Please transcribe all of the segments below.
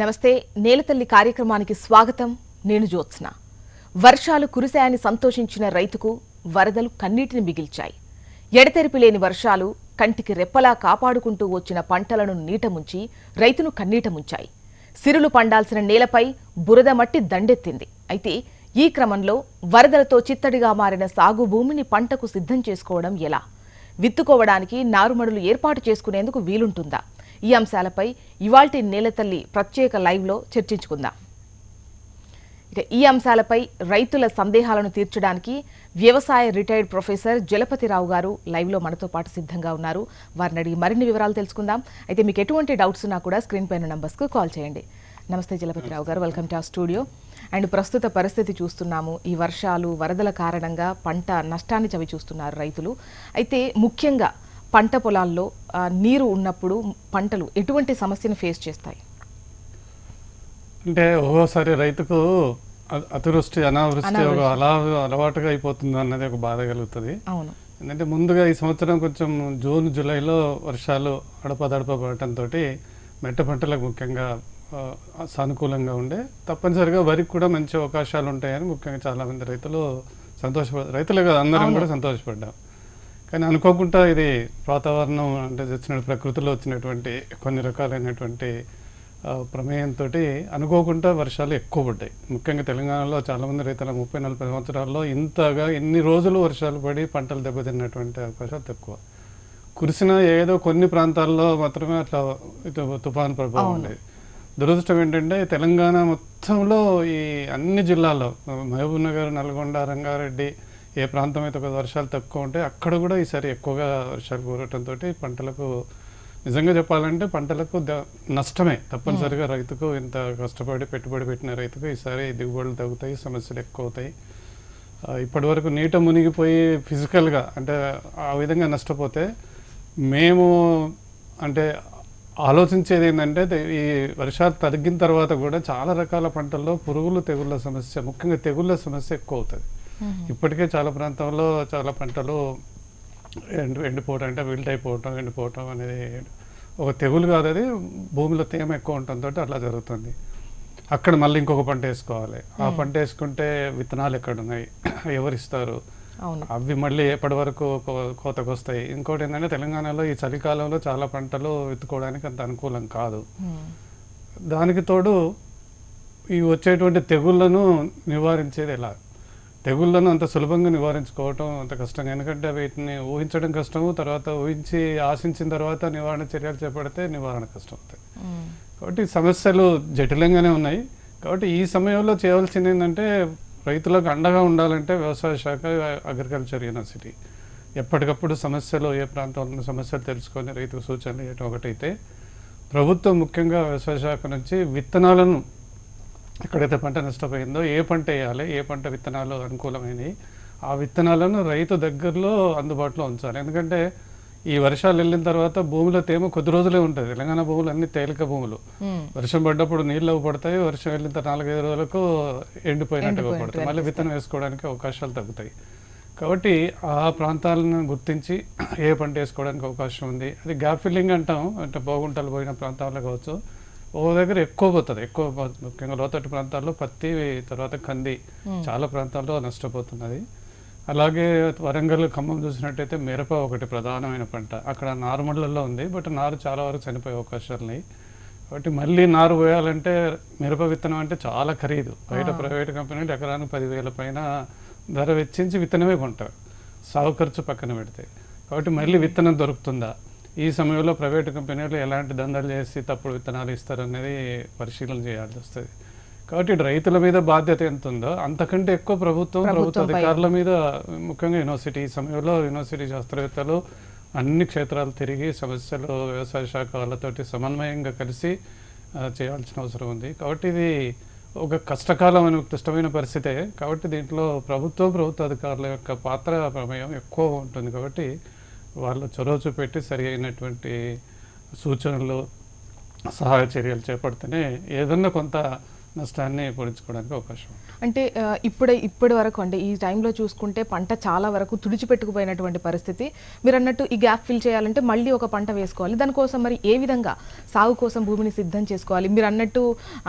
నమస్తే నేలతల్లి కార్యక్రమానికి స్వాగతం. నేను జ్యోత్స్న. వర్షాలు కురిశాయని సంతోషించిన రైతుకు వరదలు కన్నీటిని మిగిల్చాయి. ఎడతెరిపి లేని వర్షాలు కంటికి రెప్పలా కాపాడుకుంటూ వచ్చిన పంటలను నీట ముంచి రైతును కన్నీట ముంచాయి. సిరులు పండాల్సిన నేలపై బురద మట్టి దండెత్తింది. అయితే ఈ క్రమంలో వరదలతో చిత్తడిగా మారిన సాగు భూమిని పంటకు సిద్ధం చేసుకోవడం ఎలా? విత్తుకోవడానికి నారుమడులు ఏర్పాటు చేసుకునేందుకు వీలుంటుందా? ఈ అంశాలపై ఇవాల్టి నేలతల్లి ప్రత్యేక లైవ్లో చర్చించుకుందాం. ఇక ఈ అంశాలపై రైతుల సందేహాలను తీర్చడానికి వ్యవసాయ రిటైర్డ్ ప్రొఫెసర్ జలపతిరావు గారు లైవ్లో మనతో పాటు సిద్ధంగా ఉన్నారు. వారిని అడిగి మరిన్ని వివరాలు తెలుసుకుందాం. అయితే మీకు ఎటువంటి డౌట్స్ ఉన్నా కూడా స్క్రీన్ పైన నంబర్స్కు కాల్ చేయండి. నమస్తే జలపతిరావు గారు welcome to the studio and ప్రస్తుత పరిస్థితి చూస్తున్నాము. ఈ వర్షాలు వరదల కారణంగా పంట నష్టాన్ని చవి చూస్తున్నారు రైతులు. అయితే ముఖ్యంగా పంట పొలాల్లో నీరు ఉన్నప్పుడు పంటలు ఎటువంటి సమస్యను ఫేస్ చేస్తాయి? అంటే ఒక్కోసారి రైతుకు అతివృష్టి అనావృష్టి ఒక అలా అలవాటుగా అయిపోతుంది అన్నది ఒక బాధ కలుగుతుంది. అవును. ఎందుకంటే ముందుగా ఈ సంవత్సరం కొంచెం జూన్ జూలైలో వర్షాలు అడపదడప పడటంతో మెట్ట పంటలకు ముఖ్యంగా సానుకూలంగా ఉండే తప్పనిసరిగా వరికి కూడా మంచి అవకాశాలు ఉంటాయని ముఖ్యంగా చాలామంది రైతులు సంతోషపడ రైతులే కాదు అందరం కూడా సంతోషపడ్డాం. కానీ అనుకోకుండా ఇది వాతావరణం అంటే వచ్చిన ప్రకృతిలో వచ్చినటువంటి కొన్ని రకాలైనటువంటి ప్రమేయంతో అనుకోకుండా వర్షాలు ఎక్కువ పడ్డాయి. ముఖ్యంగా తెలంగాణలో చాలామంది రైతుల ముప్పై నలభై సంవత్సరాల్లో ఇంతగా ఎన్ని రోజులు వర్షాలు పడి పంటలు దెబ్బతిన్నటువంటి అవకాశాలు తక్కువ. కురిసిన ఏదో కొన్ని ప్రాంతాల్లో మాత్రమే అట్లా తుఫాన్ ప్రభావం ఉండేది. దురదృష్టం ఏంటంటే తెలంగాణ మొత్తంలో ఈ అన్ని జిల్లాల్లో మహబూబ్ నగర్ నల్గొండ రంగారెడ్డి ఏ ప్రాంతం అయితే ఒక వర్షాలు తక్కువ ఉంటే అక్కడ కూడా ఈసారి ఎక్కువగా వర్షాలు కురవటంతో పంటలకు నిజంగా చెప్పాలంటే పంటలకు నష్టమే. తప్పనిసరిగా రైతుకు ఇంత కష్టపడి పెట్టుబడి పెట్టిన రైతుకు ఈసారి దిగుబడులు తగ్గుతాయి సమస్యలు ఎక్కువ అవుతాయి ఇప్పటి వరకు నీట మునిగిపోయి ఫిజికల్గా అంటే ఆ విధంగా నష్టపోతే మేము అంటే ఆలోచించేది ఏంటంటే ఈ వర్షాలు తగ్గిన తర్వాత కూడా చాలా రకాల పంటల్లో పురుగులు తెగుళ్ళ సమస్య ముఖ్యంగా తెగుళ్ళ సమస్య ఎక్కువ అవుతుంది ఇప్పటికే చాలా ప్రాంతాల్లో చాలా పంటలు ఎండి ఎండిపోవటం అంటే విల్ట్ అయిపోవటం ఎండిపోవటం అనేది ఒక తెగులు కాదు అది. భూమిలో తేమ ఎక్కువ ఉండటంతో అట్లా జరుగుతుంది. అక్కడ మళ్ళీ ఇంకొక పంట వేసుకోవాలి. ఆ పంట వేసుకుంటే విత్తనాలు ఎక్కడ ఉన్నాయి ఎవరు ఇస్తారు? అవును. అవి మళ్ళీ ఎప్పటి వరకు కోతకు వస్తాయి? ఇంకోటి ఏంటంటే తెలంగాణలో ఈ చలికాలంలో చాలా పంటలు విత్తుకోవడానికి అంత అనుకూలం కాదు. దానికి తోడు ఈ వచ్చేటువంటి తెగుళ్ళను నివారించేది ఎలా? తెగుళ్ళను అంత సులభంగా నివారించుకోవటం అంత కష్టం. ఎందుకంటే వీటిని ఊహించడం కష్టము తర్వాత ఊహించి ఆశించిన తర్వాత నివారణ చర్యలు చేపడితే నివారణ కష్టం అవుతాయి. కాబట్టి సమస్యలు జటిలంగానే ఉన్నాయి. కాబట్టి ఈ సమయంలో చేయవలసింది ఏంటంటే రైతులకు అండగా ఉండాలంటే వ్యవసాయ శాఖ అగ్రికల్చర్ యూనివర్సిటీ. ఎప్పటికప్పుడు సమస్యలు ఏ ప్రాంతంలో ఉన్న సమస్యలు తెలుసుకొని రైతుకు సూచనలు ఇవ్వటం ఒకటైతే ప్రభుత్వం ముఖ్యంగా వ్యవసాయ శాఖ నుంచి విత్తనాలను ఎక్కడైతే పంట నష్టపోయిందో ఏ పంట వేయాలి ఏ పంట విత్తనాలు అనుకూలమైనవి ఆ విత్తనాలను రైతు దగ్గరలో అందుబాటులో ఉంచాలి. ఎందుకంటే ఈ వర్షాలు వెళ్ళిన తర్వాత భూమిలో తేమ కొద్ది రోజులే ఉంటుంది. తెలంగాణ భూములు అన్ని తేలిక భూములు. వర్షం పడ్డప్పుడు నీళ్ళు అవి పడతాయి వర్షం వెళ్ళిన తర్వాత నాలుగైదు రోజులకు ఎండిపోయినట్టుగా ఎండిపోయినట్టు పడతాయి. మళ్ళీ విత్తనం వేసుకోవడానికి అవకాశాలు తగ్గుతాయి. కాబట్టి ఆ ప్రాంతాలను గుర్తించి ఏ పంట వేసుకోవడానికి అవకాశం ఉంది. అది గ్యాప్ ఫిల్లింగ్ అంటాం. అంటే బాగుంటలు పోయిన ప్రాంతాల్లో కావచ్చు. ఓ దగ్గర ఎక్కువ పోతుంది. ఎక్కువ ముఖ్యంగా లోతట్టు ప్రాంతాల్లో పత్తి తర్వాత కంది చాలా ప్రాంతాల్లో నష్టపోతున్నది. అలాగే వరంగల్ ఖమ్మం చూసినట్టయితే మిరప ఒకటి ప్రధానమైన పంట. అక్కడ నారుమళ్ళల్లో ఉంది బట్ నారు చాలా వరకు చనిపోయే అవకాశాలు ఉన్నాయి. కాబట్టి మళ్ళీ నారు పోయాలంటే మిరప విత్తనం అంటే చాలా ఖరీదు. బయట ప్రైవేట్ కంపెనీలు ఎకరానికి పదివేల పైన ధర వెచ్చించి విత్తనమే కొంటారు. సాగు ఖర్చు పక్కన పెడితే. కాబట్టి మళ్ళీ విత్తనం దొరుకుతుందా? ఈ సమయంలో ప్రైవేట్ కంపెనీలు ఎలాంటి దందాలు చేసి తప్పుడు విత్తనాలు ఇస్తారనేది పరిశీలన చేయాల్సి వస్తుంది. కాబట్టి రైతుల మీద బాధ్యత ఎంత ఉందో అంతకంటే ఎక్కువ ప్రభుత్వం ప్రభుత్వ. అధికారుల మీద ముఖ్యంగా యూనివర్సిటీ ఈ సమయంలో యూనివర్సిటీ శాస్త్రవేత్తలు అన్ని క్షేత్రాలు తిరిగి సమస్యలు వ్యవసాయ శాఖ వాళ్ళతోటి సమన్వయంగా కలిసి చేయాల్సిన అవసరం ఉంది. కాబట్టి ఇది ఒక కష్టకాలం అని క్లిష్టమైన పరిస్థితే కాబట్టి దీంట్లో ప్రభుత్వం ప్రభుత్వ అధికారుల యొక్క పాత్ర ప్రమేయం ఎక్కువ ఉంటుంది. కాబట్టి వాళ్ళు చొరవ చూపెట్టి సరి అయినటువంటి సూచనలు సహాయ చర్యలు చేపడితేనే ఏదన్నా కొంత నష్టాన్ని పొడించుకోవడానికి అవకాశం అంటే ఇప్పుడే ఇప్పటి వరకు అంటే ఈ టైంలో చూసుకుంటే పంట చాలా వరకు తుడిచిపెట్టుకుపోయినటువంటి పరిస్థితి. మీరు అన్నట్టు ఈ గ్యాప్ ఫిల్ చేయాలంటే మళ్ళీ ఒక పంట వేసుకోవాలి. దానికోసం మరి ఏ విధంగా సాగు కోసం భూమిని సిద్ధం చేసుకోవాలి? మీరు అన్నట్టు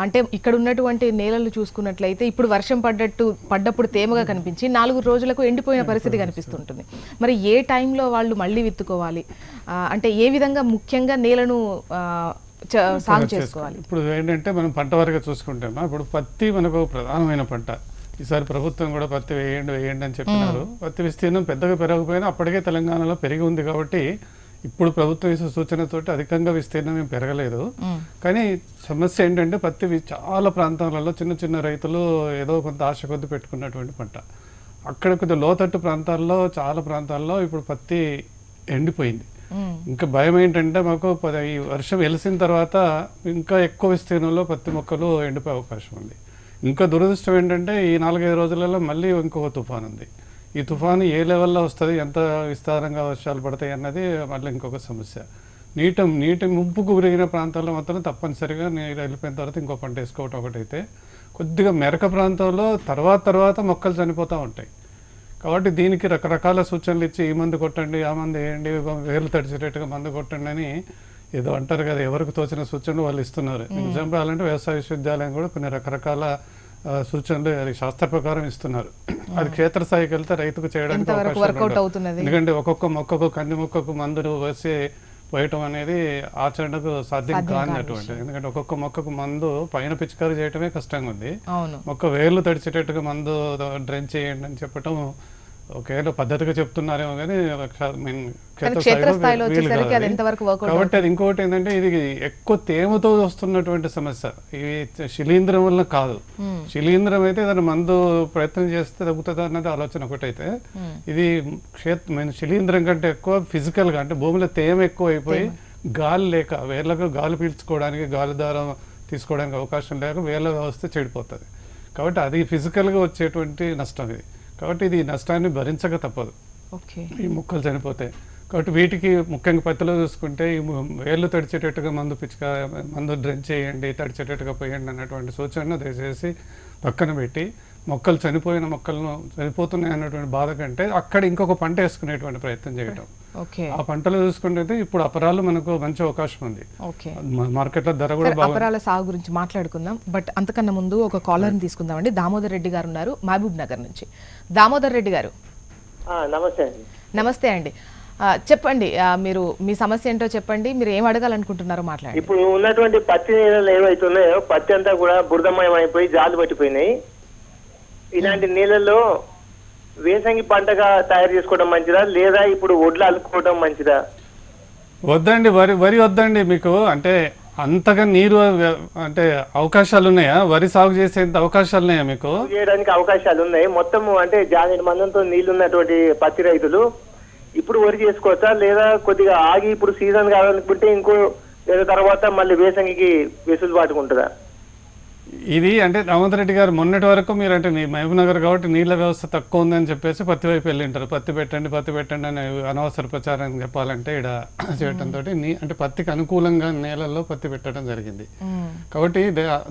అంటే ఇక్కడ ఉన్నటువంటి నేలలు చూసుకున్నట్లయితే ఇప్పుడు వర్షం పడ్డట్టు పడ్డప్పుడు తేమగా కనిపించి నాలుగు రోజులకు ఎండిపోయిన పరిస్థితి కనిపిస్తుంటుంది. మరి ఏ టైంలో వాళ్ళు మళ్ళీ విత్తుకోవాలి? అంటే ఏ విధంగా ముఖ్యంగా నేలను సాగు చేసుకోవాలి. ఇప్పుడు ఏంటంటే మనం పంట వరకు చూసుకుంటామా? ఇప్పుడు పత్తి మనకు ప్రధానమైన పంట. ఈసారి ప్రభుత్వం కూడా పత్తి వేయండి వేయండి అని చెప్పినారు. పత్తి విస్తీర్ణం పెద్దగా పెరగకపోయినా అప్పటికే తెలంగాణలో పెరిగి ఉంది కాబట్టి ఇప్పుడు ప్రభుత్వం ఇచ్చే సూచనతోటి అధికంగా విస్తీర్ణం ఏం పెరగలేదు. కానీ సమస్య ఏంటంటే పత్తి చాలా ప్రాంతాలలో చిన్న చిన్న రైతులు ఏదో కొంత ఆశ కొద్ది పెట్టుకున్నటువంటి పంట. అక్కడ కొద్దిగా లోతట్టు ప్రాంతాల్లో చాలా ప్రాంతాల్లో ఇప్పుడు పత్తి ఎండిపోయింది. ఇంకా భయం ఏంటంటే మాకు పది ఈ వర్షం వెలిసిన తర్వాత ఇంకా ఎక్కువ విస్తీర్ణంలో పత్తి మొక్కలు ఎండిపోయే అవకాశం ఉంది. ఇంకా దురదృష్టం ఏంటంటే ఈ నాలుగైదు రోజులలో మళ్ళీ ఇంకొక తుఫాన్ ఉంది ఈ తుఫాను ఏ లెవెల్లో వస్తుంది ఎంత విస్తారంగా వర్షాలు పడతాయి అన్నది మళ్ళీ ఇంకొక సమస్య. నీటి నీటి ముంపుకు గురిగిన ప్రాంతాల్లో మాత్రం తప్పనిసరిగా నీరు వెళ్ళిపోయిన తర్వాత ఇంకో పంట వేసుకోవటం ఒకటైతే కొద్దిగా మెరక ప్రాంతంలో తర్వాత తర్వాత మొక్కలు చనిపోతూ ఉంటాయి. కాబట్టి దీనికి రకరకాల సూచనలు ఇచ్చి ఈ మందు కొట్టండి ఆ మందు వేయండి వేలు తడిచేటట్టుగా మందు కొట్టండి అని ఏదో అంటారు కదా ఎవరికి తోచిన సూచనలు వాళ్ళు ఇస్తున్నారు. ఎగ్జాంపుల్ అలాంటి వ్యవసాయ విశ్వవిద్యాలయం కూడా కొన్ని రకరకాల సూచనలు అది శాస్త్ర ప్రకారం ఇస్తున్నారు. అది క్షేత్రస్థాయికి వెళ్తే రైతుకు చేయడానికి ఎందుకంటే ఒక్కొక్క మొక్కకు కంది మొక్కకు మందులు వేసి పోయటం అనేది ఆచరణకు సాధ్యం సాధ్యం కాని కానిటువంటి ఎందుకంటే ఒక్కొక్క మొక్కకు మందు పైన పిచికారీ చేయటమే కష్టంగా ఉంది మొక్క వేర్లు తడిచేటట్టుగా మందు డ్రెంచ్ చేయండి అని చెప్పటం ఒకేలా పద్ధతిగా చెప్తున్నారేమో కానీ కాబట్టి అది ఇంకోటి ఏంటంటే ఇది ఎక్కువ తేమతో వస్తున్నటువంటి సమస్య. ఇది శిలీంధ్రం వల్ల కాదు. మ్మ్. శిలీంధ్రం అయితే దాని మందు ప్రయత్నం చేస్తే తగ్గుతుంది అన్నది ఆలోచన ఒకటైతే. మ్మ్. ఇది క్షేత్ర మీన్ శిలీంధ్రం కంటే ఎక్కువ physical గా అంటే భూమిలో తేమ ఎక్కువ అయిపోయి గాలి లేక వేర్లకు గాలి పీల్చుకోవడానికి గాలి దారం తీసుకోవడానికి అవకాశం లేక వేర్ల వ్యవస్థ చెడిపోతుంది. కాబట్టి అది ఫిజికల్గా వచ్చేటువంటి నష్టం ఇది. కాబట్టి ఇది నష్టాన్ని భరించక తప్పదు. ఓకే. ఈ మొక్కలు చనిపోతాయి కాబట్టి వీటికి ముఖ్యంగా పత్తిలో చూసుకుంటే ఈ వేర్లు తడిచేటట్టుగా మందు పిచ్చుక మందు డ్రెంచ్ చేయండి తడిచేటట్టుగా పోయండి అన్నటువంటి సూచనను దయచేసి పక్కన పెట్టి మొక్కలు చనిపోయిన మొక్కలను చనిపోతున్నాయి అన్నటువంటి బాధ కంటే అక్కడ ఇంకొక పంట వేసుకునేటువంటి ప్రయత్నం చేయటం. ఓకే. ఆ పంటలు చూసుకుంటే ఇప్పుడు అపరాలు మనకు మంచి అవకాశం ఉంది. ఓకే. మ- మార్కెట్లో ధర కూడా అపరాల సాగు గురించి మాట్లాడుకుందాం. బట్ అంతకన్నా ముందు ఒక కాలర్ని తీసుకుందామండి దామోదర్ రెడ్డి గారు ఉన్నారు మహబూబ్ నగర్ నుంచి. దామోదర్ రెడ్డి గారు. ఆ, నమస్తే అండి. నమస్తే అండి. చెప్పండి మీరు మీ సమస్య ఏంటో చెప్పండి. మీరు ఏం అడగాలనుకుంటున్నారో మాట్లాడండి. ఇప్పుడు ఉన్నటువంటి పత్తి నీళ్ళు ఏవైతున్నాయో పత్తి అంతా కూడా బురదమయం అయిపోయి జాలు పట్టిపోయినాయి. ఇలాంటి నీళ్ళల్లో వేసంగి పంటగా తయారు చేసుకోవడం మంచిదా? లేదా ఇప్పుడు ఒడ్లు అల్లుకోవడం మంచిదా? వద్దండి వరి వరి వద్దండి మీకు. అంటే అంతగా నీరు అంటే అవకాశాలు ఉన్నాయా వరి సాగు చేసేంత అవకాశాలు ఉన్నాయా మీకు చేయడానికి అవకాశాలు ఉన్నాయి మొత్తం అంటే జానేడు మందంతో నీళ్ళు ఉన్నటువంటి పత్తి రైతులు ఇప్పుడు వరి చేసుకోవచ్చా? లేదా కొద్దిగా ఆగి ఇప్పుడు సీజన్ కావాలనుకుంటే ఇంకో లేదా తర్వాత మళ్ళీ వేసంగికి వెసులుబాటుగా ఉంటుందా ఇది అంటే దామోదర్ రెడ్డి గారు మొన్నటి వరకు మీరు అంటే మహబూబ్ నగర్ కాబట్టి నీళ్ళ వ్యవస్థ తక్కువ ఉందని చెప్పేసి పత్తి వైపు వెళ్ళింటారు. పత్తి పెట్టండి పత్తి పెట్టండి అని అనవసర ప్రచారం చెప్పాలంటే ఇక్కడ చేయటంతో నీ అంటే పత్తికి అనుకూలంగా నేలల్లో పత్తి పెట్టడం జరిగింది. కాబట్టి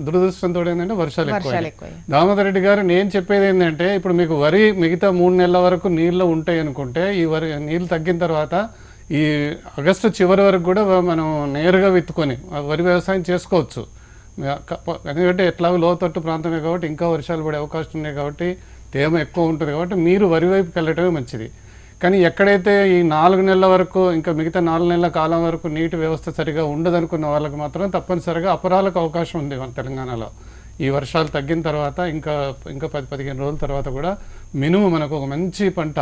దురదృష్టంతో ఏంటంటే వర్షాలు ఎక్కువ దామోదర్ రెడ్డి గారు నేను చెప్పేది ఏంటంటే ఇప్పుడు మీకు వరి మిగతా మూడు నెలల వరకు నీళ్ళు ఉంటాయి అనుకుంటే ఈ వరి నీళ్ళు తగ్గిన తర్వాత ఈ ఆగస్టు చివరి వరకు కూడా మనం నేరుగా విత్తుకొని వరి వ్యవసాయం చేసుకోవచ్చు. ఎందుకంటే ఎట్లాగో లోతట్టు ప్రాంతమే కాబట్టి ఇంకా వర్షాలు పడే అవకాశం ఉన్నాయి కాబట్టి తేమ ఎక్కువ ఉంటుంది కాబట్టి మీరు వరి వైపుకి వెళ్ళటమే మంచిది. కానీ ఎక్కడైతే ఈ నాలుగు నెలల వరకు ఇంకా మిగతా నాలుగు నెలల కాలం వరకు నీటి వ్యవస్థ సరిగా ఉండదనుకున్న వాళ్ళకి మాత్రం తప్పనిసరిగా అపరాలకు అవకాశం ఉంది మన తెలంగాణలో. ఈ వర్షాలు తగ్గిన తర్వాత ఇంకా ఇంకా పది పదిహేను రోజుల తర్వాత కూడా మినుము మనకు ఒక మంచి పంట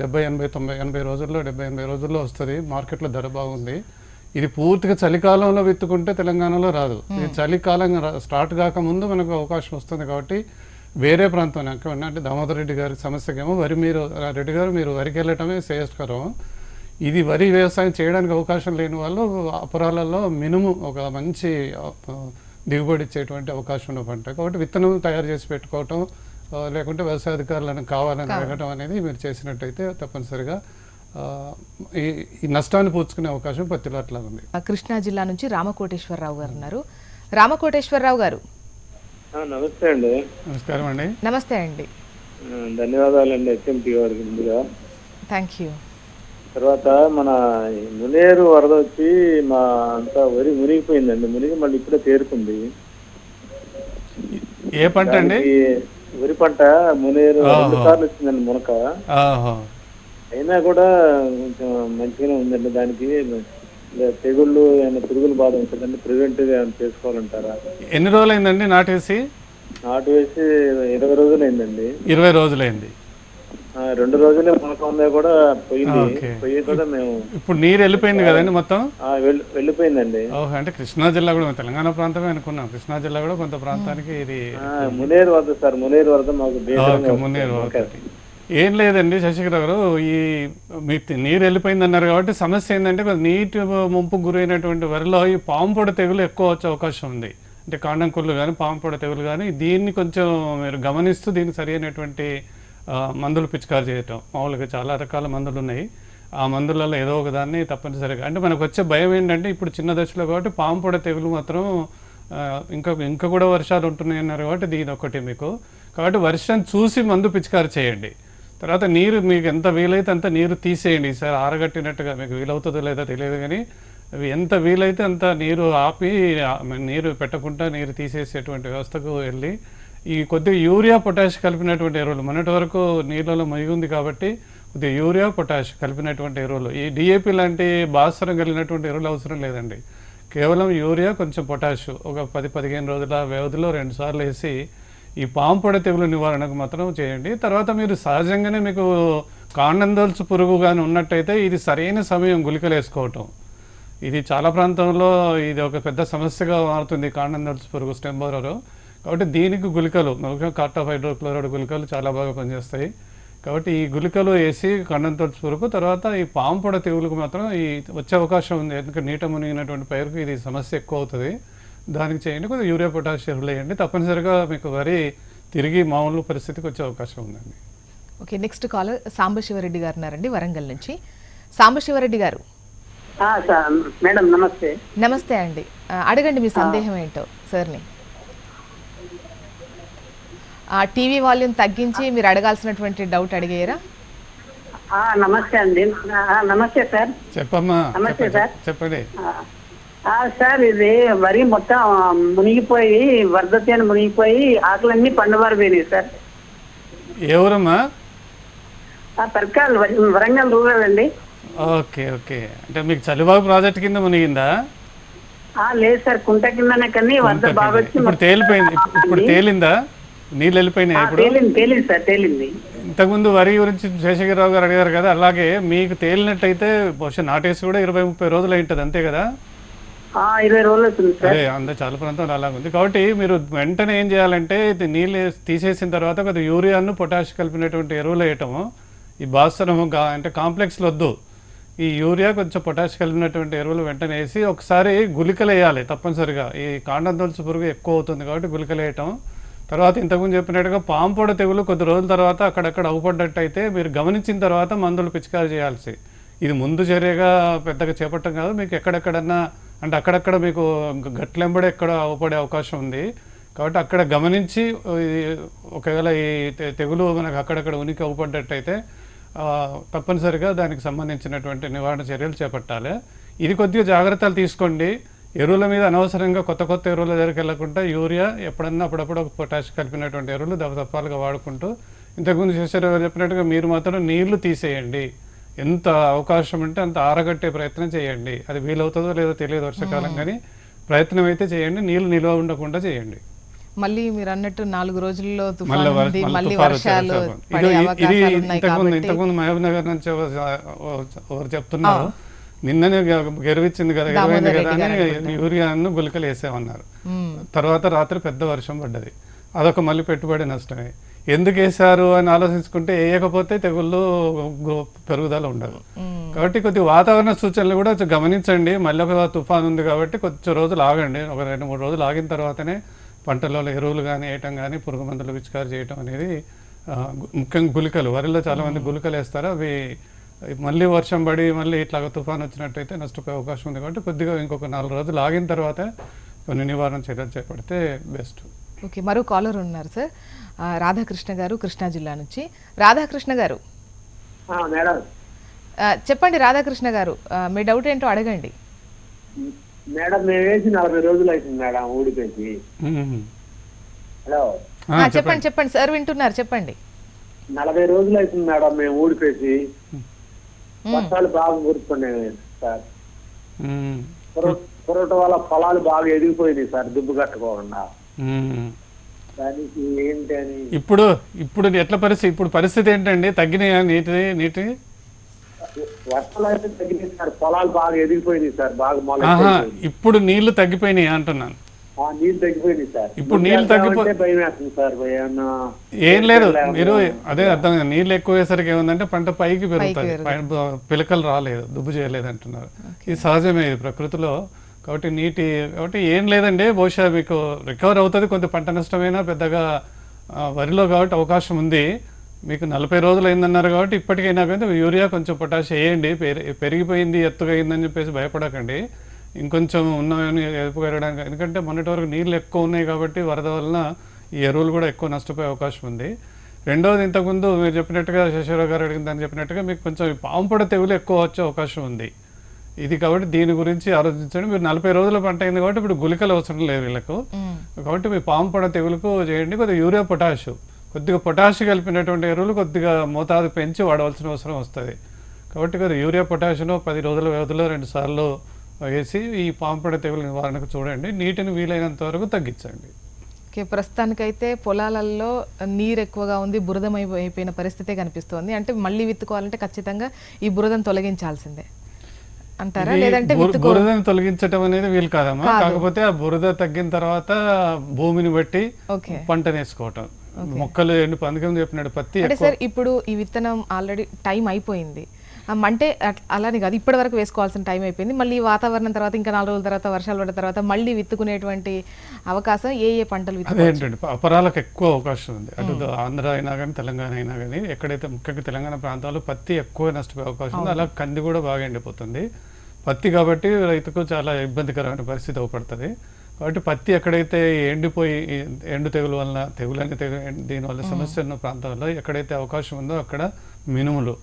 డెబ్బై ఎనభై తొంభై ఎనభై రోజుల్లో డెబ్బై ఎనభై రోజుల్లో వస్తుంది. మార్కెట్లో ధర బాగుంది. ఇది పూర్తిగా చలికాలంలో విత్తుకుంటే తెలంగాణలో రాదు. ఇది చలికాలం రా- స్టార్ట్ కాకముందు మనకు అవకాశం వస్తుంది కాబట్టి వేరే ప్రాంతం అంటే దామోదర్ రెడ్డి గారి సమస్యకేమో వరి మీరు రెడ్డి గారు మీరు వరికి వెళ్ళటమే శ్రేయస్కరం. ఇది వరి వ్యవసాయం చేయడానికి అవకాశం లేని వాళ్ళు అపరాలలో మినుము ఒక మంచి దిగుబడి ఇచ్చేటువంటి అవకాశం ఉన్న పంట. కాబట్టి విత్తనం తయారు చేసి పెట్టుకోవటం లేకుంటే వ్యవసాయ అధికారులను కావాలని అడగటం అనేది మీరు చేసినట్టయితే తప్పనిసరిగా ఈ ఈ నష్టాన్ని పూడ్చుకునే అవకాశం అట్లా ఉంది ఆ, కృష్ణా జిల్లా నుంచి రామకోటేశ్వరరావు గారు ఉన్నారు. రామకోటేశ్వరరావు గారు. ఆ, నమస్తే అండి. నమస్కారం అండి. నమస్తే అండి. ధన్యవాదాలండి హెచ్ఎంటీ వారికి ముందుగా. థ్యాంక్ యూ తర్వాత మన మునేరు వరద వచ్చి మా అంతా వరి మునిగిపోయిందండి. మునిగి మళ్ళీ ఇప్పుడే తేరుకుంది. ఏ పంట అండి? వరి పంట మునేరు. రెండు సార్లు వచ్చిందండి మునక. ఆహో అయినా కూడా కొంచెం మంచిగానే ఉందండి. దానికి తెగుళ్ళు ఏమైనా పురుగులు బాధ ఉంటుందండి ప్రివెంటివ్ ఏమైనా చేసుకోవాలంటారా? ఎన్ని రోజులైందండి నాటేసి నాటు వేసి ఇరవై రోజులు అయిందండి ఇరవై రోజులైంది. ఆ, రెండు రోజులే మునక ఉందా కూడా పోయింది. పోయి కూడా మేము ఇప్పుడు నీరు వెళ్ళిపోయింది కదండి మొత్తం? వెళ్ళిపోయిందండి. ఓహో అంటే కృష్ణా జిల్లా కూడా తెలంగాణ ప్రాంతమే అనుకున్నాం. కృష్ణా జిల్లా కూడా కొంత ప్రాంతానికి ఇది ఆ, మునేరు వరద సార్ మునేరు వరద మాకు. ఒకటి ఏం లేదండి శశికర్ గారు ఈ మీకు నీరు వెళ్ళిపోయింది అన్నారు కాబట్టి సమస్య ఏంటంటే నీటి ముంపు గురైనటువంటి వరిలో ఈ పాము తెగులు ఎక్కువ వచ్చే అవకాశం ఉంది. అంటే కాండం కుళ్ళు కానీ పాము తెగులు కానీ దీన్ని కొంచెం మీరు గమనిస్తూ దీనికి సరైనటువంటి అయినటువంటి మందులు పిచికారు చేయటం. మామూలుగా చాలా రకాల మందులు ఉన్నాయి. ఆ మందులలో ఏదో ఒక దాన్ని తప్పనిసరిగా. అంటే మనకు వచ్చే భయం ఏంటంటే ఇప్పుడు చిన్న దశలో కాబట్టి పాము పొడ తెగులు మాత్రం ఇంకా ఇంకా కూడా వర్షాలు ఉంటున్నాయి అన్నారు కాబట్టి దీని ఒకటి మీకు. కాబట్టి వర్షం చూసి మందు పిచికారి చేయండి. తర్వాత నీరు మీకు ఎంత వీలైతే అంత నీరు తీసేయండి. సార్ ఆరగట్టినట్టుగా మీకు వీలవుతుందో లేదో తెలియదు కానీ ఎంత వీలైతే అంత నీరు ఆపి నీరు పెట్టకుండా నీరు తీసేసేటువంటి వ్యవస్థకు వెళ్ళి ఈ కొద్దిగా యూరియా పొటాష్ కలిపినటువంటి ఎరువులు మొన్నటి వరకు నీళ్ళలో మునిగి ఉంది కాబట్టి కొద్దిగా యూరియా పొటాష్ కలిపినటువంటి ఎరువులు ఈ డిఏపి లాంటి భాస్వరం కలిగినటువంటి ఎరువులు అవసరం లేదండి. కేవలం యూరియా కొంచెం పొటాష్ ఒక పది పదిహేను రోజుల వ్యవధిలో రెండుసార్లు వేసి ఈ పాము పొడ తెగులు నివారణకు మాత్రం చేయండి. తర్వాత మీరు సహజంగానే మీకు కాండందల్సు పురుగు కానీ ఉన్నట్టయితే ఇది సరైన సమయం గుళికలు వేసుకోవటం. ఇది చాలా ప్రాంతంలో ఇది ఒక పెద్ద సమస్యగా మారుతుంది కాండందల్సు పురుగు స్టెంబోరరు కాబట్టి దీనికి గుళికలు ముఖ్యంగా కార్టాఫ్ హైడ్రోక్లోరైడ్ గుళికలు చాలా బాగా పనిచేస్తాయి. కాబట్టి ఈ గుళికలు వేసి కండంతోటి పురుగు తర్వాత ఈ పాము పొడ తెగులకు మాత్రం ఈ వచ్చే అవకాశం ఉంది. ఎందుకంటే నీట మునిగినటువంటి పైరుకు ఇది సమస్య ఎక్కువ అవుతుంది. దానికి చేయండి కొద్దిగా యూరియా పొటాష్ ఎరువులు వేయండి తప్పనిసరిగా మీకు వరి తిరిగి మామూలు పరిస్థితికి వచ్చే అవకాశం ఉందండి. ఓకే నెక్స్ట్ కాలర్ సాంబశివరెడ్డి గారు ఉన్నారండి వరంగల్ నుంచి. సాంబశివరెడ్డి గారు. ఆ, సార్ మేడం నమస్తే. నమస్తే అండి. అడగండి మీ సందేహం ఏంటో సార్ని. ఆ టీవీ వాల్యూమ్ తగ్గించి మీరు అడగాల్సినటువంటి డౌట్ అడిగేయరా ఆ, నమస్తే అండి. నమస్తే సార్. చెప్పమ్మా నమస్తే. సార్. చెప్పండి. సార్ ఇది వరి మొత్తం మునిగిపోయి వరద తేనె మునిగిపోయి ఆకులన్నీ పండుబారిపోయినాయి సార్. ఆ పరకాలు వర- వరంగల్ రూరల్ అండి. Okay okay. అంటే మీకు చలిబాగు ప్రాజెక్ట్ కింద మునిగిందా? ఆ, లేదు సార్ కుంట కిందనే కానీ వరద బాగా వచ్చి ఇప్పుడు తేలిపోయింది. ఇప్పుడు- తేలిందా? నీళ్ళు వెళ్ళిపోయినాయి ఇప్పుడు? తేలింది తేలింది సార్ తేలింది. ఇంతకుముందు వరి గురించి శేషగిరిరావు గారు అడిగారు కదా అలాగే మీకు తేలినట్టయితే బహుశా నాటేసి కూడా ఇరవై ముప్పై రోజులు అయింటుంది అంతే కదా? ఇరవై రోజులు అవుతుంది సార్. అదే అందరూ చాలా ప్రాంతంలో అలాగ ఉంది కాబట్టి మీరు వెంటనే ఏం చేయాలంటే ఇది నీళ్ళు వేసి- తీసేసిన తర్వాత కొద్దిగా యూరియాను పొటాష్ కలిపినటువంటి ఎరువులు వేయటము. ఈ భాస్వరము కా అంటే కాంప్లెక్స్లు వద్దు. ఈ యూరియా కొంచెం పొటాష్ కలిపినటువంటి ఎరువులు వెంటనే వేసి ఒకసారి గుళికలు వేయాలి తప్పనిసరిగా. ఈ కాండం తొలుసు పురుగు ఎక్కువ అవుతుంది కాబట్టి గుళికలు వేయటం. తర్వాత ఇంతకుముందు చెప్పినట్టుగా పాంపొడ తెగులు కొద్ది రోజుల తర్వాత అక్కడక్కడ అవుపడ్డట్టయితే మీరు గమనించిన తర్వాత మందులు పిచికారి చేయాల్సి. ఇది ముందు చర్యగా పెద్దగా చేపట్టం కాదు మీకు ఎక్కడెక్కడన్నా అంటే అక్కడక్కడ మీకు గట్లెంబడి ఎక్కడ అవపడే అవకాశం ఉంది. కాబట్టి అక్కడ గమనించి ఒకవేళ ఈ తెగులు మనకు అక్కడక్కడ ఉనికి అవపడ్డట్టయితే తప్పనిసరిగా దానికి సంబంధించినటువంటి నివారణ చర్యలు చేపట్టాలి. ఇది కొద్దిగా జాగ్రత్తలు తీసుకోండి. ఎరువుల మీద అనవసరంగా కొత్త కొత్త ఎరువుల దగ్గరికి వెళ్ళకుండా యూరియా ఎప్పుడన్నా అప్పుడప్పుడు ఒక పొటాష్ కలిపినటువంటి ఎరువులు దప్పదప్పాలుగా వాడుకుంటూ ఇంతకుముందు చేశారు చెప్పినట్టుగా మీరు మాత్రం నీళ్ళు తీసేయండి. ఎంత అవకాశం ఉంటే అంత ఆరగట్టే ప్రయత్నం చేయండి. అది వీలవుతుందో లేదో తెలియదు వర్షాకాలం కానీ ప్రయత్నం అయితే చేయండి నీళ్ళు నిల్వ ఉండకుండా చేయండి. మళ్ళీ మీరు అన్నట్టు నాలుగు రోజుల్లో మళ్ళీ వర్షాలు. ఇది ఇంతకుముందు మహబూబ్ నగర్ నుంచి ఒకరు చెప్తున్నారు. నిన్ననే గ- గెలిపించింది కదా దామోదర్ కదా అని యూరియాను గుళికలు వేసామన్నారు. తర్వాత రాత్రి పెద్ద వర్షం పడ్డది. అదొక మళ్ళీ పెట్టుబడి నష్టమే. ఎందుకు వేశారు అని ఆలోచించుకుంటే వేయకపోతే తెగుళ్ళు పెరుగుదల ఉండదు. కాబట్టి కొద్ది వాతావరణ సూచనలు కూడా గమనించండి. మళ్ళీ ఒక తుఫాన్ ఉంది కాబట్టి కొంచెం రోజులు ఆగండి. ఒక రెండు మూడు రోజులు ఆగిన తర్వాతనే పంటలలో ఎరువులు కానీ వేయటం కానీ పురుగు మందులు పిచికారి చేయటం అనేది ముఖ్యంగా గుళికలు. వరిలో చాలా మంది గుళికలు వేస్తారు. అవి మళ్ళీ వర్షం పడి మళ్ళీ ఇట్లాగ తుఫాన్ వచ్చినట్టయితే నష్టపోయే అవకాశం ఉంది కాబట్టి కొద్దిగా ఇంకొక నాలుగు రోజులు ఆగిన తర్వాత కొన్ని నివారణ చర్యలు చేపడితే బెస్ట్. ఓకే మరో కాలర్ ఉన్నారు సార్. రాధాకృష్ణ గారు కృష్ణా జిల్లా నుంచి. రాధాకృష్ణ గారు. మేడం. చెప్పండి రాధాకృష్ణ గారు మీ డౌట్ ఏంటో అడగండి. మేడం మేము వేసి నలభై రోజులు అవుతుంది మేడం ఊడిపోయి. హలో. చెప్పండి చెప్పండి. సార్ వింటున్నారు చెప్పండి. నలభై రోజులు అవుతుంది మేడం మేము ఊడిపోయి వర్షాలు బాగా కురుస్తున్నాయి సార్. పురట వల్ల పొలాలు బాగా ఎదిగిపోయినాయి సార్ దుబ్బు కట్టుకోకుండా. దానికి ఇప్పుడు ఇప్పుడు ఎట్లా పరిస్థితి? ఇప్పుడు పరిస్థితి ఏంటండి? తగ్గినాయా? నీటి నీటి? వర్షాలు అయితే తగ్గినాయి సార్. పొలాలు బాగా ఎదిగిపోయినాయి సార్. బాగా. ఇప్పుడు నీళ్ళు తగ్గిపోయినాయి అంటున్నాను. ఆ నీళ్ళు తగ్గిపోయినాయి సార్. ఇప్పుడు నీళ్ళు తగ్గిపో- ముందు భయం వేస్తుంది సార్. ఏమన్నా ఏం లేదు. మీరు అదే అర్థం కాదు. నీళ్ళు ఎక్కువ ఏముందంటే పంట పైకి పెరుగుతుంది పైన పిలకలు రాలేదు. దుబ్బు చేయలేదు అంటున్నారు. ఇది సహజమే ఇది ప్రకృతిలో. కాబట్టి నీటి కాబట్టి ఏం లేదండి. బహుశా మీకు రికవర్ అవుతుంది. కొంత పంట నష్టమైనా పెద్దగా వరిలో కాబట్టి అవకాశం ఉంది. మీకు నలభై రోజులు అయిందన్నారు కాబట్టి ఇప్పటికైనా కానీ యూరియా కొంచెం పొటాష్ వేయండి. పెరిగిపోయింది ఎత్తుగా అయిందని చెప్పేసి భయపడకండి. ఇంకొంచెం ఉన్నాయని ఎదుపు పెరగడానికి ఎందుకంటే మొన్నటి వరకు నీళ్ళు ఎక్కువ ఉన్నాయి కాబట్టి వరద వలన ఈ ఎరువులు కూడా ఎక్కువ నష్టపోయే అవకాశం ఉంది. రెండవది ఇంతకుముందు మీరు చెప్పినట్టుగా శశిరావు గారు అడిగిన దాన్ని చెప్పినట్టుగా మీకు కొంచెం ఈ తెగులు ఎక్కువ వచ్చే అవకాశం ఉంది. ఇది కాబట్టి దీని గురించి ఆలోచించండి. మీరు నలభై రోజుల పంట అయింది కాబట్టి ఇప్పుడు గుళికలు అవసరం లేదు వీళ్ళకు. కాబట్టి మీ పాము పొడ తెగులుకు చేయండి. కొద్దిగా యూరియా పొటాష్. కొద్దిగా పొటాష్ కలిపినటువంటి ఎరువులు కొద్దిగా మోతాదు పెంచి వాడవలసిన అవసరం వస్తుంది. కాబట్టి కొద్దిగా యూరియా పొటాషియం పది రోజుల వ్యవధిలో రెండు సార్లు వేసి ఈ పాము పొడ తెగులు నివారణకు చూడండి. నీటిని వీలైనంత వరకు తగ్గించండి. ఓకే ప్రస్తుతానికైతే పొలాలలో నీరు ఎక్కువగా ఉంది బురదమైపోయిన పరిస్థితే కనిపిస్తోంది. అంటే మళ్ళీ విత్తుకోవాలంటే ఖచ్చితంగా ఈ బురదను తొలగించాల్సిందే. అంటారా? లేదంటే బురదను తొలగించడం అనేది వీలు కాదమ్మా. కాకపోతే ఆ బురద తగ్గిన తర్వాత భూమిని బట్టి పంటను వేసుకోవటం మొక్కలు ఎండు పందుకం చెప్పినట్టు పత్తి ఇప్పుడు ఈ విత్తనం ఆల్రెడీ టైం అయిపోయింది. అంటే అలానే కాదు ఇప్పటి వరకు వేసుకోవాల్సిన టైం అయిపోయింది. మళ్ళీ వాతావరణం తర్వాత ఇంకా నాలుగు రోజుల తర్వాత వర్షాలు పడిన తర్వాత మళ్ళీ విత్తుకునేటువంటి అవకాశం ఏ ఏ పంటలు అదేంటండి అపరాలకు ఎక్కువ అవకాశం ఉంది. అటు ఆంధ్ర అయినా కానీ తెలంగాణ అయినా కానీ ఎక్కడైతే ముఖ్యంగా తెలంగాణ ప్రాంతాల్లో పత్తి ఎక్కువ నష్టపోయే అవకాశం ఉంది. అలా కంది కూడా బాగా ఎండిపోతుంది. పత్తి కాబట్టి రైతుకు చాలా ఇబ్బందికరమైన పరిస్థితి అవపడుతుంది. కాబట్టి పత్తి ఎక్కడైతే ఎండిపోయి ఎండు తెగులు వలన తెగులని తెగు దీనివల్ల సమస్య ఉన్న ప్రాంతాల్లో ఎక్కడైతే అవకాశం ఉందో అక్కడ మినుములు.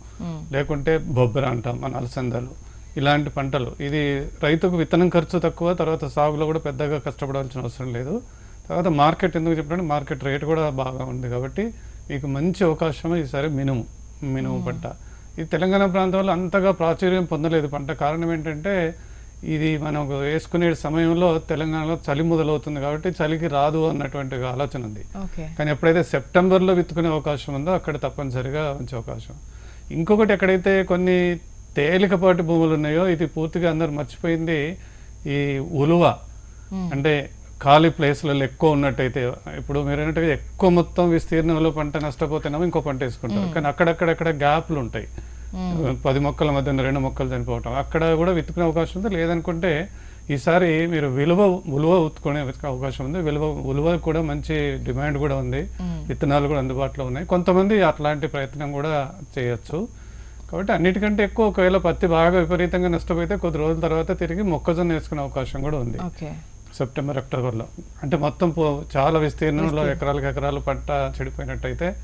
లేకుంటే బొబ్బర అంటాం మన అలసందలు. ఇలాంటి పంటలు. ఇది రైతుకు విత్తనం ఖర్చు తక్కువ తర్వాత సాగులో కూడా పెద్దగా కష్టపడాల్సిన అవసరం లేదు. తర్వాత మార్కెట్ ఎందుకు చెప్పంటే మార్కెట్ రేట్ కూడా బాగా ఉంది కాబట్టి మీకు మంచి అవకాశం ఈసారి మినుము మినుము పంట. ఇది తెలంగాణ ప్రాంతంలో అంతగా ప్రాచుర్యం పొందలేదు. పంట కారణం ఏంటంటే ఇది మనం వేసుకునే సమయంలో తెలంగాణలో చలి మొదలవుతుంది కాబట్టి చలికి రాదు అన్నటువంటి ఆలోచన ఉంది. కానీ ఎప్పుడైతే సెప్టెంబర్లో విత్తుకునే అవకాశం ఉందో అక్కడ తప్పనిసరిగా ఉంచే అవకాశం. ఇంకొకటి ఎక్కడైతే కొన్ని తేలికపాటి భూములు ఉన్నాయో ఇది పూర్తిగా అందరు మర్చిపోయింది ఈ ఉలువ. అంటే ఖాళీ ప్లేస్లలో ఎక్కువ ఉన్నట్టయితే ఇప్పుడు మీరు అన్నట్టుగా ఎక్కువ మొత్తం విస్తీర్ణంలో పంట నష్టపోతేనేమో ఇంకో పంట వేసుకుంటారు. కానీ అక్కడక్కడక్కడ గ్యాప్లు ఉంటాయి. పది మొక్కల మధ్య రెండు మొక్కలు చనిపోవటం. అక్కడ కూడా విత్తుకునే అవకాశం ఉంది. లేదనుకుంటే ఈసారి మీరు విలువ ఉలువ ఉత్తుకునే అవకాశం ఉంది. విలువ ఉలువ కూడా మంచి డిమాండ్ కూడా ఉంది. విత్తనాలు కూడా అందుబాటులో ఉన్నాయి. కొంతమంది అట్లాంటి ప్రయత్నం కూడా చేయొచ్చు. కాబట్టి అన్నిటికంటే ఎక్కువ ఒకవేళ పత్తి బాగా విపరీతంగా నష్టపోతే కొద్ది రోజుల తర్వాత తిరిగి మొక్కజొన్న వేసుకునే అవకాశం కూడా ఉంది. సెప్టెంబర్ అక్టోబర్లో. అంటే మొత్తం పో- చాలా విస్తీర్ణంలో ఎకరాలకు ఎకరాలు పంట చెడిపోయినట్టయితే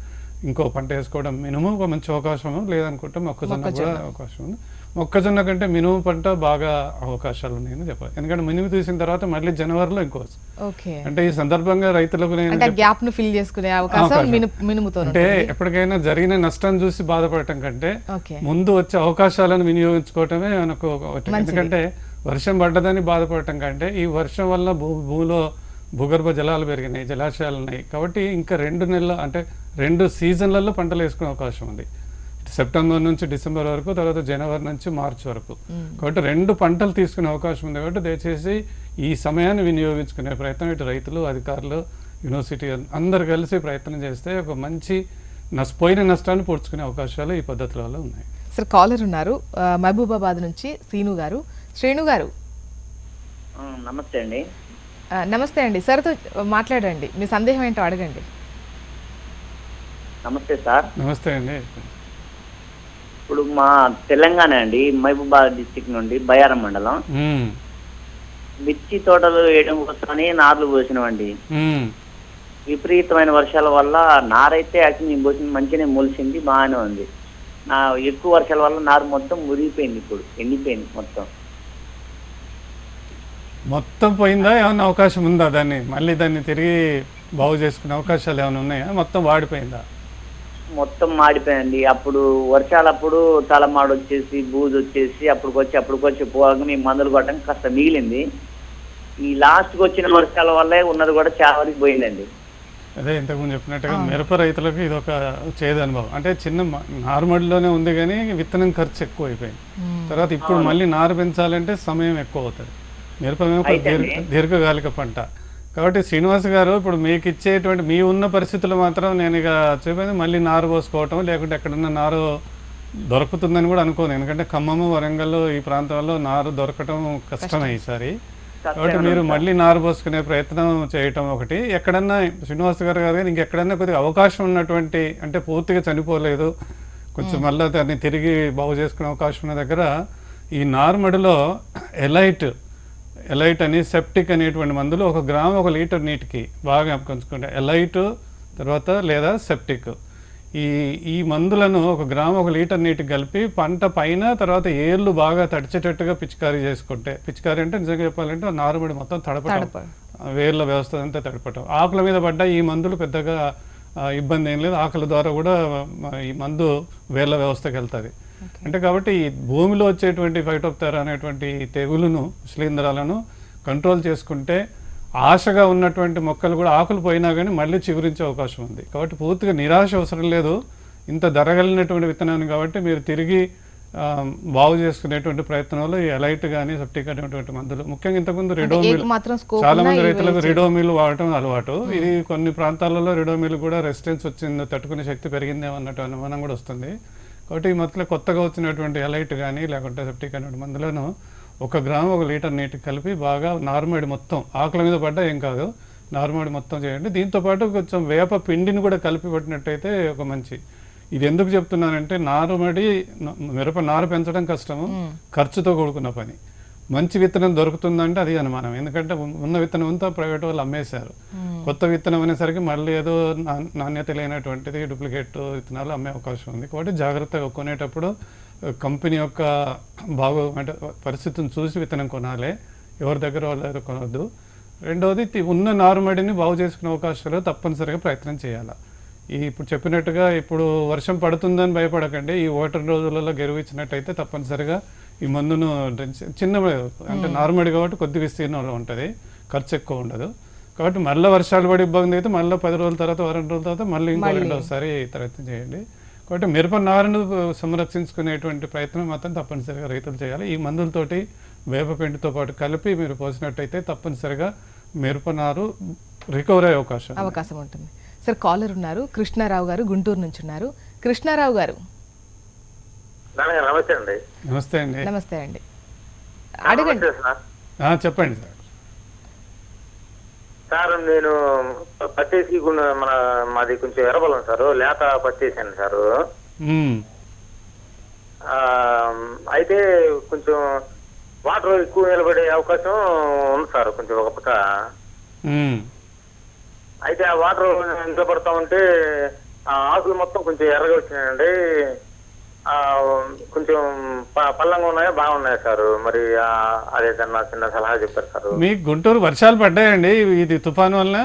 ఇంకో పంట వేసుకోవడం మినిమం ఒక మంచి అవకాశం లేదనుకుంటే మొక్కజొన్న కూడా అవకాశం ఉంది. మొక్కజొన్న కంటే మినుము పంట బాగా అవకాశాలు ఉన్నాయని చెప్పాలి. ఎందుకంటే మినుము తీసిన తర్వాత మళ్ళీ జనవరిలో ఇంకో అంటే ఈ సందర్భంగా రైతులకు గ్యాప్ను ఫిల్ చేసుకునే అవకాశం మినుముతో అంటే ఎప్పటికైనా జరిగిన నష్టం చూసి బాధపడటం కంటే ముందు వచ్చే అవకాశాలను వినియోగించుకోవటమే మనకు ఎందుకంటే వర్షం పడ్డదని బాధపడటం కంటే ఈ వర్షం వల్ల భూ భూమిలో భూగర్భ జలాలు పెరిగినాయి జలాశయాలు ఉన్నాయి. కాబట్టి ఇంకా రెండు నెలల అంటే రెండు సీజన్లలో పంటలు వేసుకునే అవకాశం ఉంది. సెప్టెంబర్ నుంచి డిసెంబర్ వరకు తర్వాత జనవరి నుంచి మార్చి వరకు. కాబట్టి రెండు పంటలు తీసుకునే అవకాశం ఉంది కాబట్టి దయచేసి ఈ సమయాన్ని వినియోగించుకునే ప్రయత్నం. ఇటు రైతులు అధికారులు యూనివర్సిటీ అందరు కలిసి ప్రయత్నం చేస్తే ఒక మంచి నష్ట పోయిన నష్టాన్ని పూడ్చుకునే అవకాశాలు ఈ పద్ధతులలో ఉన్నాయి. సార్ కాలర్ ఉన్నారు. మహబూబాబాద్ నుంచి శ్రీను గారు. శ్రీను గారు. నమస్తే అండి. నమస్తే అండి. సార్తో మాట్లాడండి. మీ సందేహం ఏంటో అడగండి. నమస్తే సార్. నమస్తే అండి. ఇప్పుడు మా తెలంగాణ అండి మహబూబాద్ డిస్టిక్ నుండి బయారం మండలం. మిర్చి తోటలు వేయడం కోసమని నార్లు పోసినామండి. విపరీతమైన వర్షాల వల్ల నారైతే యాక్చువల్లీ నేను పోసింది మంచిగానే మొలిసింది బాగానే ఉంది. నా ఎక్కువ వర్షాల వల్ల నారు మొత్తం మురిగిపోయింది ఇప్పుడు ఎండిపోయింది మొత్తం. మొత్తం పోయిందా? ఏమైనా అవకాశం ఉందా దాన్ని? మళ్ళీ దాన్ని తిరిగి బాగు చేసుకునే అవకాశాలు ఏమైనా ఉన్నాయా? మొత్తం వాడిపోయిందా? మొత్తం మాడిపోయింది. అప్పుడు వర్షాలప్పుడు తలమాడు వచ్చేసి బూజు వచ్చేసి అప్పుడుకొచ్చి అప్పుడుకొచ్చి పోగా మేము మందులు కొట్టడం కాస్త మిగిలింది. ఈ లాస్ట్కి వచ్చిన వర్షాల వల్లే ఉన్నది కూడా చాలా వరకు పోయిందండి. అదే ఇంతకుముందు చెప్పినట్టుగా మిరప రైతులకు ఇది ఒక చేదు అనుభవం. అంటే చిన్న నారుమడిలోనే ఉంది కానీ విత్తనం ఖర్చు ఎక్కువ అయిపోయింది తర్వాత ఇప్పుడు మళ్ళీ నారు పెంచాలంటే సమయం ఎక్కువ అవుతుంది. మిరప దీర్ఘకాలిక పంట. కాబట్టి శ్రీనివాస్ గారు ఇప్పుడు మీకు ఇచ్చేటువంటి మీ ఉన్న పరిస్థితులు మాత్రం నేను ఇక చెప్పేది మళ్ళీ నారు పోసుకోవటం లేకుంటే ఎక్కడన్నా నారు దొరుకుతుందని కూడా అనుకోను. ఎందుకంటే ఖమ్మము వరంగల్ ఈ ప్రాంతంలో నారు దొరకటం కష్టమే ఈసారి. కాబట్టి మీరు మళ్ళీ నారు పోసుకునే ప్రయత్నం చేయటం ఒకటి. ఎక్కడన్నా శ్రీనివాస్ గారు గారు కానీ ఇంకెక్కడన్నా కొద్దిగా అవకాశం ఉన్నటువంటి అంటే పూర్తిగా చనిపోలేదు కొంచెం మళ్ళీ దాన్ని తిరిగి బాగు చేసుకునే అవకాశం ఉన్న దగ్గర ఈ నార్మడిలో ఎలైట్ ఎలైట్ అని సెప్టిక్ అనేటువంటి మందులు ఒక గ్రామ్ ఒక లీటర్ నీటికి బాగా కొంచుకుంటే ఎలైట్ తర్వాత లేదా సెప్టిక్ ఈ ఈ మందులను ఒక గ్రామ్ ఒక లీటర్ నీటికి కలిపి పంట పైన తర్వాత ఏర్లు బాగా తడిచేటట్టుగా పిచికారీ చేసుకుంటే పిచికారీ అంటే నిజంగా చెప్పాలంటే నారుమడి మొత్తం తడపటం. తడపడం. వేర్ల వ్యవస్థ అంతా తడపటం. ఆకుల మీద పడ్డ ఈ మందులు పెద్దగా ఇబ్బంది ఏం లేదు. ఆకుల ద్వారా కూడా ఈ మందు వేర్ల వ్యవస్థకి వెళ్తుంది. అంటే కాబట్టి ఈ భూమిలో వచ్చేటువంటి ఫైటోప్తెరా అనేటువంటి తెగులును శిలీంధ్రాలను కంట్రోల్ చేసుకుంటే ఆశగా ఉన్నటువంటి మొక్కలు కూడా ఆకులు పోయినా కానీ మళ్ళీ చిగురించే అవకాశం ఉంది. కాబట్టి పూర్తిగా నిరాశ అవసరం లేదు. ఇంత ధరగలిగినటువంటి విత్తనాన్ని కాబట్టి మీరు తిరిగి బాగు చేసుకునేటువంటి ప్రయత్నంలో ఈ ఎలైట్ కానీ సెప్టిక్ అనేటువంటి మందులు ముఖ్యంగా ఇంతకుముందు రెడోమిల్ చాలా మంది రైతులకు. రిడోమిల్ వాడటం అలవాటు. ఇది కొన్ని ప్రాంతాలలో రిడోమిల్ కూడా రెసిస్టెన్స్ వచ్చింది తట్టుకునే శక్తి పెరిగిందేమో అన్నట్టు అనుమానం కూడా వస్తుంది. కాబట్టి ఈ మధ్యలో కొత్తగా వచ్చినటువంటి ఎలైట్ కానీ లేకుంటే సెప్టిక్ అనేటువంటి మందులను ఒక గ్రాము ఒక లీటర్ నీటికి కలిపి బాగా నార్మడి మొత్తం ఆకుల మీద పడ్డా ఏం కాదు నార్మడి మొత్తం చేయండి. దీంతో పాటు కొంచెం వేప పిండిని కూడా కలిపి పెట్టినట్టయితే ఒక మంచి. ఇది ఎందుకు చెప్తున్నానంటే నారుమడి మిరప నారు పెంచడం కష్టము ఖర్చుతో కూడుకున్న పని. మంచి విత్తనం దొరుకుతుందంటే అది అనుమానం. ఎందుకంటే ఉన్- ఉన్న విత్తనం అంతా ప్రైవేట్ వాళ్ళు అమ్మేశారు. కొత్త విత్తనం అనేసరికి మళ్ళీ ఏదో నాణ్యత లేనటువంటిది డూప్లికేట్ విత్తనాలు అమ్మే అవకాశం ఉంది. కాబట్టి జాగ్రత్తగా కొనేటప్పుడు కంపెనీ యొక్క బాగో అంటే పరిస్థితిని చూసి విత్తనం కొనాలి. ఎవరి దగ్గర వాళ్ళ దగ్గర కొనవద్దు రెండవది ఉన్న నారుమడిని బాగు చేసుకునే అవకాశాలు తప్పనిసరిగా ప్రయత్నం చేయాలి. ఈ ఇప్పుడు చెప్పినట్టుగా ఇప్పుడు వర్షం పడుతుందని భయపడకండి. ఈ ఒకటి రోజులలో గెరువు ఇచ్చినట్టయితే తప్పనిసరిగా ఈ మందును డ్రింక్ చిన్న అంటే నార్మల్ కాబట్టి కొద్ది విస్తీర్ణంలో ఉంటుంది. ఖర్చు ఎక్కువ ఉండదు. కాబట్టి మళ్ళీ వర్షాలు పడి ఇబ్బంది అయితే మళ్ళీ పది రోజుల తర్వాత వారం రోజుల తర్వాత మళ్ళీ ఇంకో రెండోసారి ప్రయత్నం చేయండి. కాబట్టి మిరప నారును సంరక్షించుకునేటువంటి ప్రయత్నం మాత్రం తప్పనిసరిగా రైతులు చేయాలి. ఈ మందులతోటి వేపపిండితో పాటు కలిపి మీరు పోసినట్టయితే తప్పనిసరిగా మిరప నారు రికవర్ అయ్యే అవకాశం. అవకాశం ఉంటుంది. సార్ కాలర్ ఉన్నారు. కృష్ణారావు గారు గుంటూరు నుంచి ఉన్నారు. కృష్ణారావు గారు నమస్తే అండి. నమస్తే అండి. నమస్తే అండి. అడగండి. నమస్తే సార్. ఆ, చెప్పండి సార్. సార్ నేను గున్న- మన మాది కొంచెం ఎర్రబలం సార్ లేత పత్తేసాను సార్. అయితే కొంచెం వాటర్ ఎక్కువ నిలబడే అవకాశం ఉంది సార్ కొంచెం ఒక పక్క. అయితే ఆ వాటర్ నిలబడతా ఉంటే ఆ ఆకులు మొత్తం కొంచెం ఎర్రగా వచ్చినాయండి. కొంచెం పల్లంగా ఉన్నాయా? బాగున్నాయి సార్? మరి అదేదన్నా చిన్న సలహా చెప్పారు సార్. మీకు గుంటూరు వర్షాలు పడ్డాయండి ఇది తుఫాను వలన?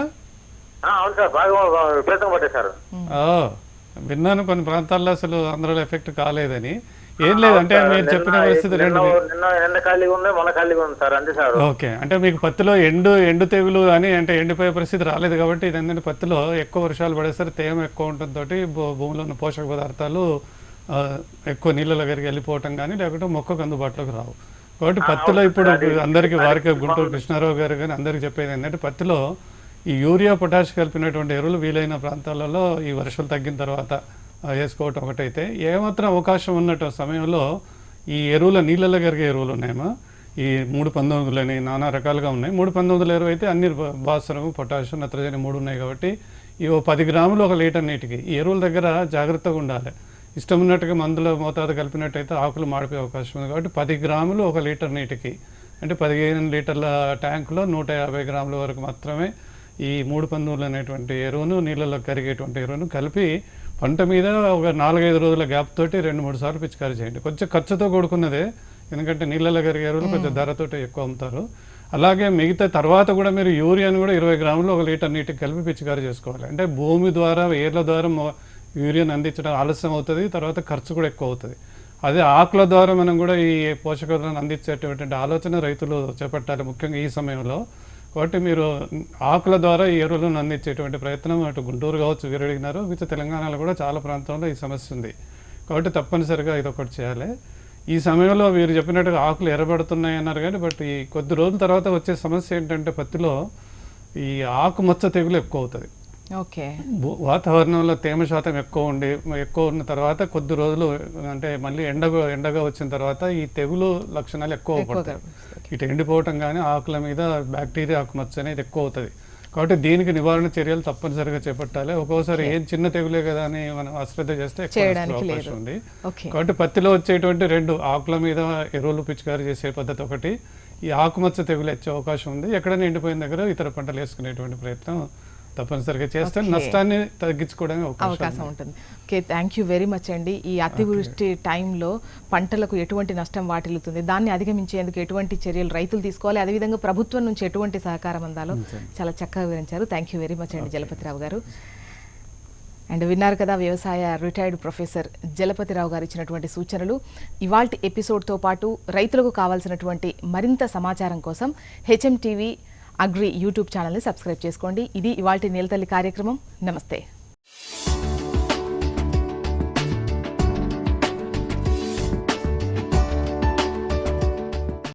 అవును సార్ బాగా విపరీతంగా పట్టాయి సార్. విన్నాను కొన్ని ప్రాంతాల్లో అసలు ఆంధ్రలో ఎఫెక్ట్ కాలేదని. ఏం లేదు అంటే మీరు చెప్పిన పరిస్థితి రెండు. నిన్న ఎండ ఖాళీగా ఉంది మొన్న ఖాళీగా ఉంది సార్ అంతే సార్. ఓకే అంటే మీకు పత్తిలో ఎండు ఎండు తెగులు అని అంటే ఎండిపోయే పరిస్థితి రాలేదు కాబట్టి ఇది ఏంటంటే పత్తిలో ఎక్కువ వర్షాలు పడేసరికి తేమ ఎక్కువ ఉండటంతో భూమిలో ఉన్న పోషక పదార్థాలు ఎక్కువ నీళ్ళ దగ్గరికి వెళ్ళిపోవటం కానీ లేకుంటే మొక్కకు అందుబాటులోకి రావు. కాబట్టి పత్తిలో ఇప్పుడు అందరికీ వారికి గుంటూరు కృష్ణారావు గారు కానీ అందరికీ చెప్పేది ఏంటంటే పత్తిలో ఈ యూరియా పొటాష్ కలిపినటువంటి ఎరువులు వీలైన ప్రాంతాలలో ఈ వర్షాలు తగ్గిన తర్వాత వేసుకోవటం ఒకటైతే. ఏమాత్రం అవకాశం ఉన్నట్టు సమయంలో ఈ ఎరువుల నీళ్ళలో కరిగే ఎరువులు ఉన్నాయమ్మా. ఈ మూడు పంతొమ్మిదిలని నానా రకాలుగా ఉన్నాయి. మూడు పంతొమ్మిది ఎరువు అయితే అన్ని భాస్వరము పొటాషియం నత్రజని మూడు ఉన్నాయి కాబట్టి ఈ ఓ పది గ్రాములు ఒక లీటర్ నీటికి ఈ ఎరువుల దగ్గర జాగ్రత్తగా ఉండాలి. ఇష్టం ఉన్నట్టుగా మందుల మోతాదు కలిపినట్టయితే ఆకులు మాడిపోయే అవకాశం ఉంది. కాబట్టి పది గ్రాములు ఒక లీటర్ నీటికి అంటే పదిహేను లీటర్ల ట్యాంకులో నూట యాభై గ్రాముల వరకు మాత్రమే ఈ మూడు పందులు అనేటువంటి ఎరువును నీళ్ళలో కరిగేటువంటి ఎరువును కలిపి పంట మీద ఒక నాలుగైదు రోజుల గ్యాప్ తోటి రెండు మూడు సార్లు పిచికారీ చేయండి. కొంచెం ఖర్చుతో కూడుకున్నదే ఎందుకంటే నీళ్ళలో కరిగే ఎరువులు కొంచెం ధరతోటి ఎక్కువ అమ్ముతారు. అలాగే మిగతా తర్వాత కూడా మీరు యూరియాను కూడా ఇరవై గ్రాములు ఒక లీటర్ నీటికి కలిపి పిచికారీ చేసుకోవాలి. అంటే భూమి ద్వారా ఏర్ల ద్వారా యూరియాను అందించడం ఆలస్యం అవుతుంది తర్వాత ఖర్చు కూడా ఎక్కువ అవుతుంది. అదే ఆకుల ద్వారా మనం కూడా ఈ పోషకాలను అందించేటటువంటి ఆలోచన రైతులు చేపట్టాలి ముఖ్యంగా ఈ సమయంలో. కాబట్టి మీరు ఆకుల ద్వారా ఈ ఎరువులను అందించేటువంటి ప్రయత్నం అటు గుంటూరు కావచ్చు వీరు అడిగినారు మిగతా తెలంగాణలో కూడా చాలా ప్రాంతంలో ఈ సమస్య ఉంది. కాబట్టి తప్పనిసరిగా ఇది ఒకటి చేయాలి. ఈ సమయంలో మీరు చెప్పినట్టుగా ఆకులు ఎర్రబడుతున్నాయి అన్నారు కానీ బట్ ఈ కొద్ది రోజుల తర్వాత వచ్చే సమస్య ఏంటంటే పత్తిలో ఈ ఆకుమచ్చ తెగులు ఎక్కువ అవుతుంది. ఓకే. వాతావరణంలో తేమ శాతం ఎక్కువ ఉండి ఎక్కువ ఉన్న తర్వాత కొద్ది రోజులు అంటే మళ్ళీ ఎండగా ఎండగా వచ్చిన తర్వాత ఈ తెగులు లక్షణాలు ఎక్కువ పడతాయి. ఇటు ఎండిపోవటం కానీ ఆకుల మీద బ్యాక్టీరియా ఆకుమచ్చ అనేది ఎక్కువ అవుతుంది. కాబట్టి దీనికి నివారణ చర్యలు తప్పనిసరిగా చేపట్టాలి. ఒక్కోసారి ఏం చిన్న తెగులే కదా అని మనం అశ్రద్ధ చేస్తే. అవకాశం ఉంది కాబట్టి పత్తిలో వచ్చేటువంటి రెండు ఆకుల మీద ఎరువులు పిచికారీ చేసే పద్ధతి ఒకటి. ఈ ఆకుమచ్చ తెగులు వచ్చే అవకాశం ఉంది. ఎక్కడైనా ఎండిపోయిన దగ్గర ఇతర పంటలు వేసుకునేటువంటి ప్రయత్నం తప్పనిసరిగా చేస్తే. నష్టాన్ని తగ్గించుకోవడానికి అవకాశం అవకాశం ఉంటుంది. Okay thank you very much అండి. ఈ అతివృష్టి టైంలో పంటలకు ఎటువంటి నష్టం వాటిల్లుతుంది? దాన్ని అధిగమించేందుకు ఎటువంటి చర్యలు రైతులు తీసుకోవాలి? అదేవిధంగా ప్రభుత్వం నుంచి ఎటువంటి సహకారం అందాలో చాలా చక్కగా వివరించారు. థ్యాంక్ యూ వెరీ మచ్ అండి జలపతిరావు గారు. అండ్ విన్నారు కదా వ్యవసాయ రిటైర్డ్ ప్రొఫెసర్ జలపతిరావు గారు ఇచ్చినటువంటి సూచనలు. ఇవాల్టి ఎపిసోడ్తో పాటు రైతులకు కావాల్సినటువంటి మరింత సమాచారం కోసం హెచ్ఎం టీవీ అగ్రి యూట్యూబ్ ఛానల్ని సబ్స్క్రైబ్ చేసుకోండి. ఇది ఇవాళ నీలతల్లి కార్యక్రమం. నమస్తే.